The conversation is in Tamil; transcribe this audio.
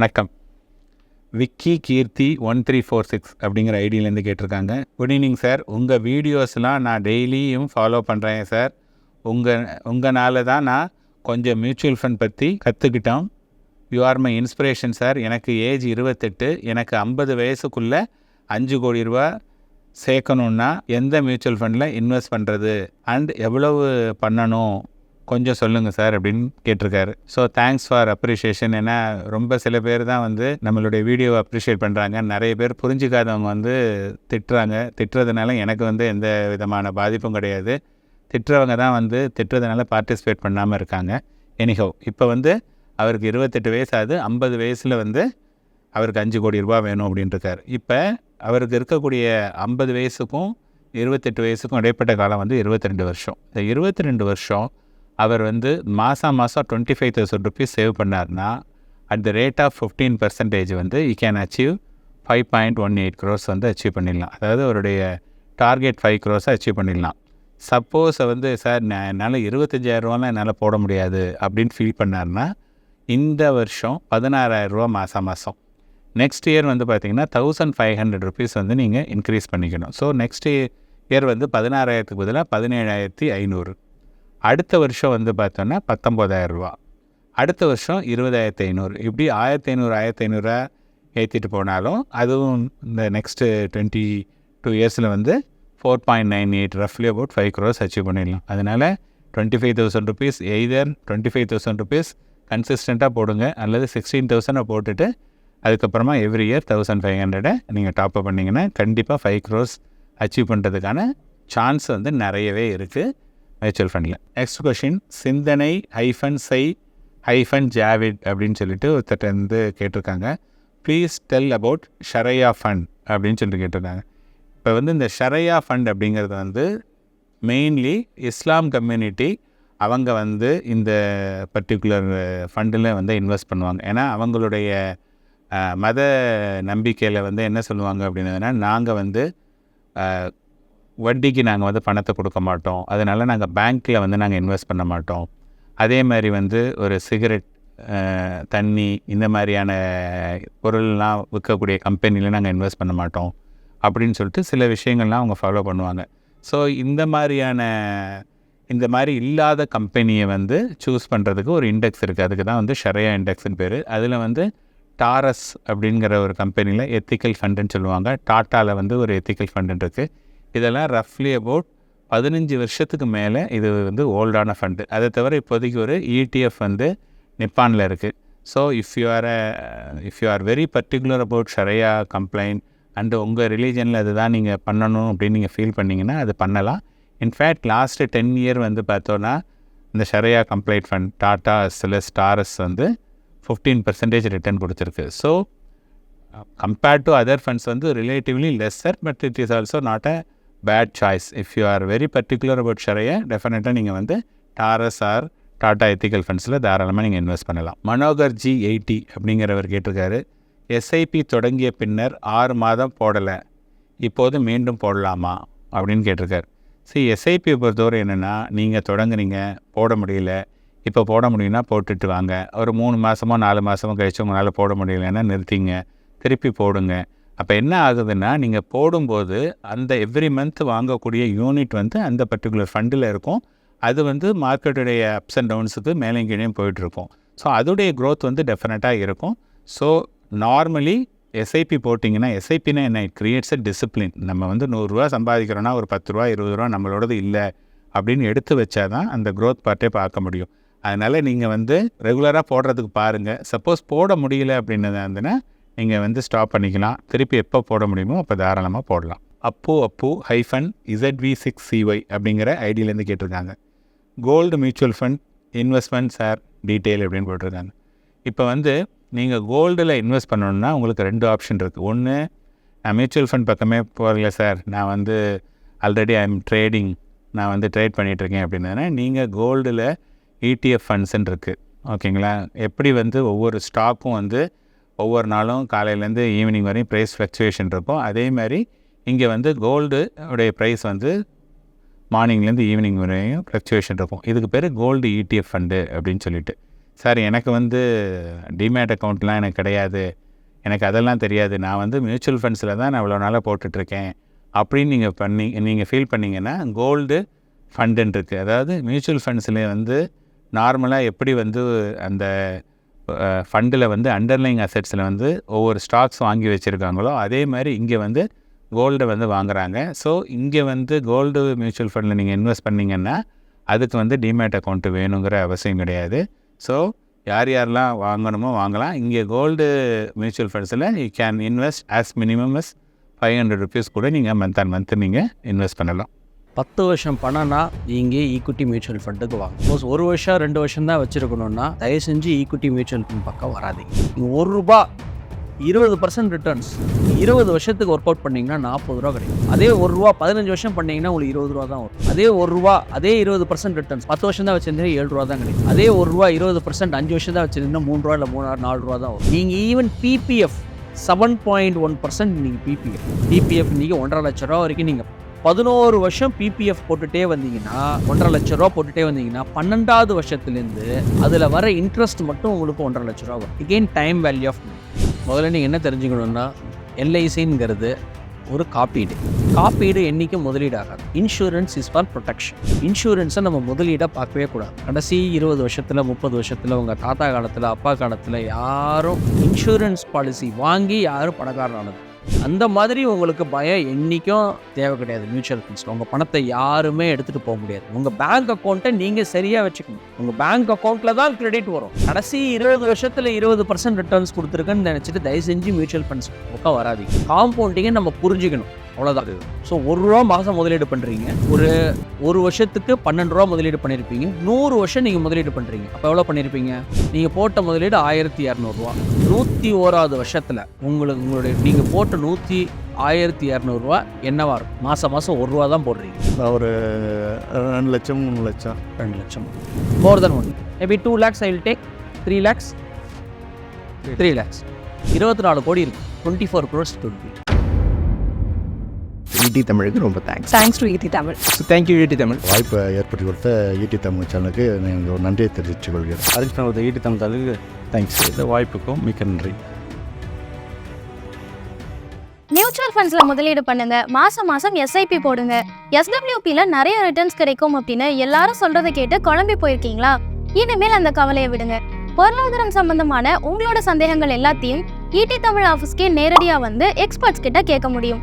வணக்கம். Vicky Keerthi one three four six அப்படிங்கிற ஐடியிலேருந்து கேட்டிருக்காங்க. Good evening sir. உங்கள் வீடியோஸ்லாம் நான் டெய்லியும் ஃபாலோ பண்ணுறேன் சார். உங்கள் உங்களால் தான் நான் கொஞ்சம் மியூச்சுவல் ஃபண்ட் பற்றி கற்றுக்கிட்டோம் you are my inspiration sir. எனக்கு ஏஜ் இருபத்தெட்டு எனக்கு ஐம்பது வயசுக்குள்ளே அஞ்சு கோடி ரூபா சேர்க்கணுன்னா எந்த மியூச்சுவல் ஃபண்டில் இன்வெஸ்ட் பண்ணுறது அண்ட் எவ்வளவு பண்ணணும்? கொஞ்சம் சொல்லுங்கள் சார் அப்படின்னு கேட்டிருக்காரு. ஸோ தேங்க்ஸ் ஃபார் அப்ரிஷியேஷன் ஏன்னா ரொம்ப சில பேர் தான் வந்து நம்மளுடைய வீடியோவை அப்ரிஷியேட் பண்ணுறாங்க நிறைய பேர் புரிஞ்சிக்காதவங்க வந்து திட்டுறாங்க. திட்டுறதுனால எனக்கு வந்து எந்த விதமான பாதிப்பும் கிடையாது. திட்டுறவங்க தான் வந்து திட்டுறதுனால பார்ட்டிசிபேட் பண்ணாமல் இருக்காங்க. எனிஹவ் இப்போ வந்து அவருக்கு இருபத்தெட்டு வயசு ஆகுது. ஐம்பது வயசில் வந்து அவருக்கு அஞ்சு கோடி ரூபா வேணும் அப்படின்ட்டுருக்காரு இப்போ அவருக்கு இருக்கக்கூடிய ஐம்பது வயசுக்கும் இருபத்தெட்டு வயசுக்கும் இடைப்பட்ட காலம் வந்து இருபத்தி ரெண்டு வருஷம். இந்த இருபத்தி ரெண்டு வருஷம் அவர் வந்து மாதம் மாதம் twenty five thousand rupees save பண்ணார்னா at the rate of fifteen percentage வந்து I can achieve five point one eight crores வந்து அச்சீவ் பண்ணிடலாம். அதாவது அவருடைய டார்கெட் ஃபைவ் க்ரோஸை அச்சீவ் பண்ணிடலாம். சப்போஸ் வந்து சார் நான் என்னால் இருபத்தஞ்சாயிரரூவாலாம் என்னால் போட முடியாது அப்படின்னு ஃபீல் பண்ணார்னா இந்த வருஷம் பதினாறாயிரரூவா மாதம் மாதம் நெக்ஸ்ட் இயர் வந்து பார்த்தீங்கன்னா தௌசண்ட் ஃபைவ் ஹண்ட்ரட் ருபீஸ் வந்து நீங்கள் இன்க்ரீஸ் பண்ணிக்கணும். ஸோ நெக்ஸ்ட் இயர் வந்து பதினாறாயிரத்துக்கு பதிலாக பதினேழாயிரத்தி ஐநூறு. அடுத்த வருஷம் வந்து பார்த்தோன்னா பத்தொம்போதாயிரம் ரூபா. அடுத்த வருஷம் இருபதாயிரத்தி ஐநூறு. இப்படி ஆயிரத்தி ஐநூறு ஆயிரத்தி ஐநூறுரூவா ஏற்றிட்டு போனாலும் அதுவும் இந்த நெக்ஸ்ட்டு டுவெண்ட்டி டூ இயர்ஸில் வந்து ஃபோர் பாயிண்ட் நைன் எயிட் ரஃப்லி அபவுட் ஃபைவ் க்ரோஸ் அச்சீவ் பண்ணிடலாம். அதனால் twenty five thousand rupees either twenty five thousand rupees கன்சிஸ்டண்ட்டாக போடுங்க அல்லது சிக்ஸ்டீன் தௌசண்டை போட்டுட்டு அதுக்கப்புறமா எவ்ரி இயர் தௌசண்ட் ஃபைவ் ஹண்ட்ரடை நீங்கள் டாப்அப் பண்ணிங்கன்னா கண்டிப்பாக ஃபைவ் க்ரோஸ் அச்சீவ் பண்ணுறதுக்கான சான்ஸ் வந்து நிறையவே இருக்குது மியூச்சுவல் ஃபண்டில் நெக்ஸ்ட் கொஷின் சிந்தனை ஹைஃபன் சை ஹைஃபன் ஜாவிட் அப்படின்னு சொல்லிட்டு ஒருத்தட்ட வந்து கேட்டிருக்காங்க. Please tell about shariah fund அப்படின்னு சொல்லிட்டு கேட்டிருக்காங்க. இப்போ வந்து இந்த ஷரையா ஃபண்ட் அப்படிங்கிறது வந்து மெயின்லி இஸ்லாம் கம்யூனிட்டி அவங்க வந்து இந்த பர்டிகுலர் ஃபண்டில் வந்து இன்வெஸ்ட் பண்ணுவாங்க. ஏன்னா அவங்களுடைய மத நம்பிக்கையில் வந்து என்ன சொல்லுவாங்க அப்படின்னதுன்னா நாங்கள் வந்து வட்டிக்கு நாங்கள் வந்து பணத்தை கொடுக்க மாட்டோம். அதனால் நாங்கள் பேங்க்கில் வந்து நாங்கள் இன்வெஸ்ட் பண்ண மாட்டோம். அதே மாதிரி வந்து ஒரு சிகரெட் தண்ணி இந்த மாதிரியான பொருள்லாம் விற்கக்கூடிய கம்பெனியில் நாங்கள் இன்வெஸ்ட் பண்ண மாட்டோம். அப்படின்னு சொல்லிட்டு சில விஷயங்கள்லாம் அவங்க ஃபாலோ பண்ணுவாங்க. ஸோ இந்த மாதிரியான இந்த மாதிரி இல்லாத கம்பெனியை வந்து சூஸ் பண்ணுறதுக்கு ஒரு இண்டெக்ஸ் இருக்குது அதுக்கு தான் வந்து ஷரையா இண்டெக்ஸ்னு பேர். அதில் வந்து டாரஸ் அப்படிங்கிற ஒரு கம்பெனியில் எத்திக்கல் ஃபண்டுன்னு சொல்லுவாங்க. டாட்டாவில் வந்து ஒரு எத்திக்கல் ஃபண்டுன்னு இருக்குது இதெல்லாம் ரஃப்லி அபவுட் பதினஞ்சு வருஷத்துக்கு மேலே இது வந்து ஓல்டான ஃபண்டு அதை தவிர இப்போதைக்கு ஒரு இடிஎஃப் வந்து நிப்பானில் இருக்குது so if you are if you are very particular about shariah compliant and உங்கள் ரிலீஜனில் அதுதான் நீங்கள் பண்ணணும் அப்படின்னு நீங்கள் ஃபீல் பண்ணிங்கன்னா அது பண்ணலாம். இன்ஃபேக்ட் லாஸ்ட்டு டென் இயர் வந்து பார்த்தோன்னா இந்த ஷரையா கம்ப்ளைண்ட் ஃபண்ட் டாட்டா சில டாரஸ் வந்து ஃபிஃப்டீன் பர்சன்டேஜ் ரிட்டர்ன் கொடுத்துருக்கு. So compared to other funds வந்து relatively lesser but it is also not a bad choice if you are very particular about ஷரையை டெஃபினட்டாக நீங்கள் வந்து டாரஸ் ஆர் டாடா எத்திக்கல் ஃபண்ட்ஸில் தாராளமாக நீங்கள் இன்வெஸ்ட் பண்ணலாம். மனோகர் ஜி எயிட்டி அப்படிங்கிறவர் கேட்டிருக்காரு. எஸ்ஐபி தொடங்கிய பின்னர் ஆறு மாதம் போடலை. இப்போது மீண்டும் போடலாமா அப்படின்னு கேட்டிருக்காரு. சரி எஸ்ஐபியை பொறுத்தவரை என்னென்னா நீங்கள் தொடங்குனீங்க போட முடியல. இப்போ போட முடியும்னா போட்டுட்டு வாங்க. ஒரு மூணு மாதமோ நாலு மாதமோ கழிச்சு உங்களால் போட முடியலன்னா நிறுத்திங்க. திருப்பி போடுங்க. அப்போ என்ன ஆகுதுன்னா நீங்கள் போடும்போது அந்த எவ்ரி மந்த் வாங்கக்கூடிய யூனிட் வந்து அந்த பர்டிகுலர் ஃபண்டில் இருக்கும். அது வந்து மார்க்கெட்டுடைய அப்ஸ் அண்ட் டவுன்ஸுக்கு மேலே கீழேயும் போயிட்டுருக்கும் ஸோ அதோடைய க்ரோத் வந்து டெஃபினட்டாக இருக்கும். ஸோ நார்மலி எஸ்ஐபி போட்டிங்கன்னா எஸ்ஐபினா என்ன? இட் கிரியேட்ஸ் அ டிசிப்ளின் நம்ம வந்து நூறுரூவா சம்பாதிக்கிறோன்னா ஒரு பத்து ரூபா இருபது ரூபா நம்மளோடது இல்லை அப்படின்னு எடுத்து வச்சா தான் அந்த க்ரோத் பார்ட்டே பார்க்க முடியும். அதனால் நீங்கள் வந்து ரெகுலராக போடுறதுக்கு பாருங்கள் சப்போஸ் போட முடியல அப்படின்னு இருந்ததுன்னா நீங்கள் வந்து ஸ்டாப் பண்ணிக்கலாம் திருப்பி எப்போ போட முடியுமோ அப்போ தாராளமாக போடலாம். அப்போ அப்பு ஹைஃபன் இசட்வி சிக்ஸ் சிஒய் அப்படிங்கிற ஐடியிலேருந்து கேட்டிருக்காங்க. Gold mutual fund investment sir detail அப்படின்னு போட்டிருக்காங்க. இப்போ வந்து நீங்கள் கோல்டில் இன்வெஸ்ட் பண்ணணுன்னா உங்களுக்கு ரெண்டு ஆப்ஷன் இருக்குது ஒன்று நான் மியூச்சுவல் ஃபண்ட் பக்கமே போகல சார் நான் வந்து ஆல்ரெடி ஐ எம் ட்ரேடிங் நான் வந்து ட்ரேட் பண்ணிகிட்ருக்கேன் அப்படின்னா நீங்கள் கோல்டில் இடிஎஃப் ஃபண்ட்ஸுன்னு இருக்குது ஓகேங்களா எப்படி வந்து ஒவ்வொரு ஸ்டாக்கும் வந்து ஒவ்வொரு நாளும் காலையிலேருந்து ஈவினிங் வரையும் ப்ரைஸ் ஃப்ளக்சுவேஷன் இருக்கும். அதே மாதிரி இங்கே வந்து கோல்டு உடைய ப்ரைஸ் வந்து மார்னிங்லேருந்து ஈவினிங் வரையும் ஃப்ளக்சுவேஷன் இருக்கும். இதுக்கு பேர் கோல்டு இடிஎஃப் ஃபண்டு அப்படின்னு சொல்லிட்டு. சார் எனக்கு வந்து டிமேட் அக்கௌண்ட்லாம் எனக்கு கிடையாது. எனக்கு அதெல்லாம் தெரியாது. நான் வந்து மியூச்சுவல் ஃபண்ட்ஸில் தான் நான் இவ்வளோ நாளாக போட்டுட்ருக்கேன். அப்படின்னு நீங்கள் பண்ணி நீங்கள் ஃபீல் பண்ணிங்கன்னா கோல்டு ஃபண்டுன்னு இருக்குது அதாவது மியூச்சுவல் ஃபண்ட்ஸில் வந்து நார்மலாக எப்படி வந்து அந்த ஃபண்டில் வந்து அண்டர்லைங் அசெட்ஸில் வந்து ஒவ்வொரு ஸ்டாக்ஸ் வாங்கி வச்சுருக்காங்களோ அதே மாதிரி இங்கே வந்து கோல்டை வந்து வாங்குறாங்க. ஸோ இங்கே வந்து கோல்டு மியூச்சுவல் ஃபண்டில் நீங்கள் இன்வெஸ்ட் பண்ணிங்கன்னா அதுக்கு வந்து டிமேட் அக்கௌண்ட்டு வேணுங்கிற அவசியம் கிடையாது. ஸோ யார் யாரெல்லாம் வாங்கணுமோ வாங்கலாம். இங்கே gold mutual ஃபண்ட்ஸில் you can invest as minimum as five hundred rupees கூட நீங்கள் மந்த் அண்ட் மந்த் நீங்கள் இன்வெஸ்ட் பண்ணலாம். பத்து வருஷம் பணம்னா நீங்கள் ஈக்குட்டி மியூச்சுவல் ஃபண்டுக்கு வாங்க. சப்போஸ் ஒரு வருஷம் ரெண்டு வருஷம் தான் வச்சுருக்கணும்னா தயவு செஞ்சு ஈக்குட்டி மியூச்சுவல் ஃபண்ட் பக்கம் வராதிங்க. நீங்கள் ஒரு ரூபா இருபது பர்சன்ட் ரிட்டர்ன்ஸ் இருபது வருஷத்துக்கு ஒர்க் அவுட் பண்ணிங்கன்னா நாற்பது ரூபா கிடைக்கும். அதே ஒரு ரூபா பதினஞ்சு வருஷம் பண்ணிங்கன்னா உங்களுக்கு இருபது ரூபா தான் வரும். அதே ஒரு ரூபா அதே இருபது பர்சன்ட் ரிட்டர்ன்ஸ் பத்து வருஷம் தான் வச்சிருந்தீங்கன்னா ஏழு ரூபா தான் கிடைக்கும். அதே ஒரு ரூபா இருபது பர்சன்ட் அஞ்சு வருஷம் தான் வச்சிருந்தீங்கன்னா மூணு ரூபா இல்லை மூணு நாலு ரூபா தான் வரும். நீங்கள் even PPF seven point one percent நீங்கள் பிபிஎஃப் பிபிஎஃப் நீங்கள் ஒன்றரை லட்ச ரூபா வரைக்கும் நீங்கள் பதினோரு வருஷம் பிபிஎஃப் போட்டுட்டே வந்தீங்கன்னா ஒன்றரை லட்ச ரூபா போட்டுட்டே வந்தீங்கன்னா பன்னெண்டாவது வருஷத்துலேருந்து அதில் வர இன்ட்ரெஸ்ட் மட்டும் உங்களுக்கு ஒன்றரை லட்ச ரூபா வரும். Again டைம் வேல்யூ ஆஃப் முதல்ல நீங்கள் என்ன தெரிஞ்சுக்கணுன்னா எல்ஐசிங்கிறது ஒரு காப்பீடு. காப்பீடு என்றைக்கு முதலீடாகாது. இன்சூரன்ஸ் இஸ் ஃபார் ப்ரொடெக்ஷன் இன்சூரன்ஸை நம்ம முதலீடாக பார்க்கவே கூடாது. கடைசி இருபது வருஷத்தில் முப்பது வருஷத்தில் உங்கள் தாத்தா காலத்தில் அப்பா காலத்தில் யாரும் இன்சூரன்ஸ் பாலிசி வாங்கி யாரும் பணக்காரனானது அந்த மாதிரி உங்களுக்கு பயம் என்றைக்கும் தேவை கிடையாது மியூச்சுவல் ஃபண்ட்ஸில் உங்கள் பணத்தை யாருமே எடுத்துகிட்டு போக முடியாது. உங்கள் பேங்க் அக்கௌண்ட்டை நீங்கள் சரியாக வச்சுக்கணும். உங்கள் பேங்க் அக்கௌண்ட்டில் தான் கிரெடிட் வரும். கடைசி இருபது வருஷத்தில் இருபது பர்சன்ட் ரிட்டர்ன்ஸ் கொடுத்துருக்குன்னு நினச்சிட்டு தயவு செஞ்சு மியூச்சுவல் ஃபண்ட்ஸ் பக்கம் வராதீங்க. காம்பவுண்டிங்கை நம்ம புரிஞ்சுக்கணும். அவ்வளோதான் ஸோ ஒரு ரூபா மாதம் முதலீடு பண்ணுறீங்க ஒரு ஒரு வருஷத்துக்கு பன்னெண்டு ரூபா முதலீடு பண்ணியிருப்பீங்க நூறு வருஷம் நீங்கள் முதலீடு பண்ணுறீங்க அப்போ எவ்வளோ பண்ணியிருப்பீங்க நீங்கள் போட்ட முதலீடு ஆயிரத்தி இரநூறுவா நூற்றி ஓராவது வருஷத்தில் உங்களுக்கு உங்களுடைய நீங்கள் போட்ட நூற்றி ஆயிரத்தி இரநூறுவா என்னவா இருக்கும்? மாதம் மாதம் ஒரு ரூபா தான் போடுறீங்க. ஒரு ரெண்டு லட்சம் மூணு லட்சம். ரெண்டு லட்சம். More then one maybe two lakhs I will take three lakhs three lakhs இருபத்தி நாலு கோடி இருக்கு. Twenty four crores twenty ET தமிழுக்கு ரொம்ப thanks thanks to ET Tamil thank you ET Tamil வாய்ப்பை ஏற்படுத்தி கொடுத்த ஈடி தமிழ் சேனலுக்கு நான் ஒரு நன்றியை தெரிவித்துக் கொள்கிறேன். அரேஞ்ச் பண்ணுறது ஈட்டு தமிழ் தலுக்கு தேங்க்ஸ் இந்த வாய்ப்புக்கும் மிக்க நன்றி. மியூச்சுவல் ஃபண்ட்ஸ்ல முதலீடு பண்ணுங்க. மாசம் மாசம் எஸ்ஐபி போடுங்க. எஸ்டபிள்யூபில நிறைய ரிட்டர்ன்ஸ் கிடைக்கும் அப்படின்னு எல்லாரும் சொல்றதை கேட்டு குழம்பி போயிருக்கீங்களா? இனிமேல் அந்த கவலையை விடுங்க. பொருளாதாரம் சம்பந்தமான உங்களோட சந்தேகங்கள் எல்லாத்தையும் ஈடி தமிழ் ஆஃபீஸ்க்கே நேரடியா வந்து எக்ஸ்பர்ட்ஸ் கிட்ட கேட்க முடியும்.